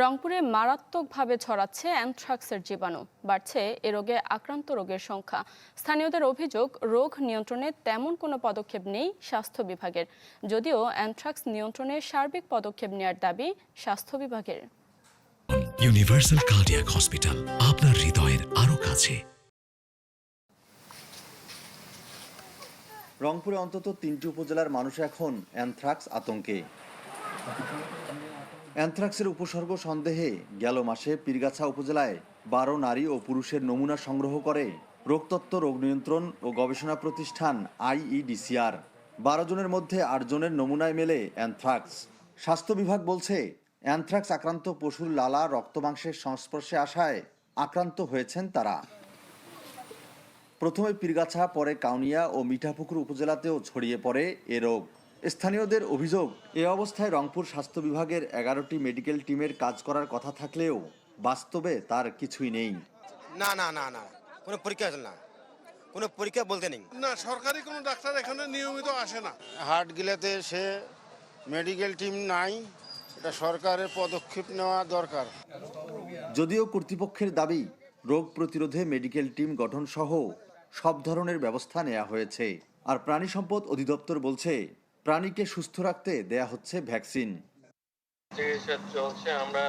রংপুরে মারাত্মকভাবে ছড়াচ্ছে অ্যানথ্রাক্সের জীবাণু। বাড়ছে এ রোগে আক্রান্ত রোগের সংখ্যা। স্থানীয়দের অভিযোগ রোগ নিয়ন্ত্রণে তেমন কোনো পদক্ষেপ নেই স্বাস্থ্য বিভাগের। যদিও অ্যানথ্রাক্স নিয়ন্ত্রণে সার্বিক পদক্ষেপ নেওয়ার দাবি স্বাস্থ্য বিভাগের। ইউনিভার্সাল কার্ডিয়াক হসপিটাল আপনার হৃদয়ের আরও কাছে। রংপুরে অন্তত তিনটি উপজেলার মানুষ এখন অ্যানথ্রাক্স আতঙ্কে। অ্যানথ্রাক্সের উপসর্গ সন্দেহে গেল মাসে পীরগাছা উপজেলায় বারো নারী ও পুরুষের নমুনা সংগ্রহ করে রোগতত্ত্ব, রোগ নিয়ন্ত্রণ ও গবেষণা প্রতিষ্ঠান আইইডিসিআর। বারো জনের মধ্যে আট জনের নমুনায় মেলে অ্যানথ্রাক্স। স্বাস্থ্য বিভাগ বলছে, অ্যানথ্রাক্স আক্রান্ত পশুর লালা রক্তমাংসের সংস্পর্শে আসায় আক্রান্ত হয়েছেন তারা। প্রথমে পীরগাছা, পরে কাউনিয়া ও মিঠাপুকুর উপজেলাতেও ছড়িয়ে পড়ে এ রোগ। স্থানীয়দের অভিযোগ এ অবস্থায় রংপুর স্বাস্থ্য বিভাগের এগারোটি মেডিকেল টিমের কাজ করার কথা থাকলেও বাস্তবে তার কিছুই নেই। না না না না কোনো পরীক্ষা না। কোনো পরীক্ষা বলতে নেই। না সরকারি কোনো ডাক্তার এখানে নিয়মিত আসে না। হাট গিলাতে সে মেডিকেল টিম নাই এটা সরকারের পদক্ষেপ নেওয়া দরকার। যদিও কর্তৃপক্ষের দাবি রোগ প্রতিরোধে মেডিকেল টিম গঠন সহ সব ধরনের ব্যবস্থা নেওয়া হয়েছে। আর প্রাণী সম্পদ অধিদপ্তর বলছে প্রাণীকে সুস্থ রাখতে দেয়া হচ্ছে ভ্যাকসিন। চিকিৎসা চলছে আমরা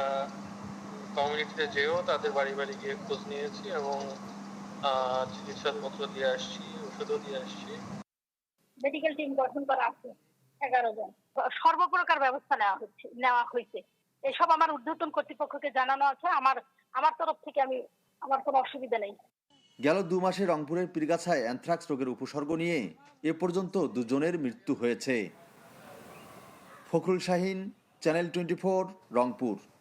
কমিউনিটিতে যেও তাদের বাড়ি বাড়ি গিয়ে খোঁজ নিয়েছি এবং আহ, চিকিৎসাপত্র দিয়ে আসছি ওষুধও দিয়ে আসছি। মেডিকেল টিম গঠন করা আছে এগারো জন। সর্বপ্রকার ব্যবস্থা নেওয়া হচ্ছে নেওয়া হয়েছে। এসব আমার ঊর্ধ্বতন কর্তৃপক্ষকে জানানো আছে আমার আমার তরফ থেকে আমি আমার কোনো অসুবিধা নেই। গেল দু মাসে রংপুরের পীরগাছায় অ্যানথ্রাক্স রোগের উপসর্গ নিয়ে এ পর্যন্ত দুজনের মৃত্যু হয়েছে। Fakhrul Shahin, channel twenty Rangpur.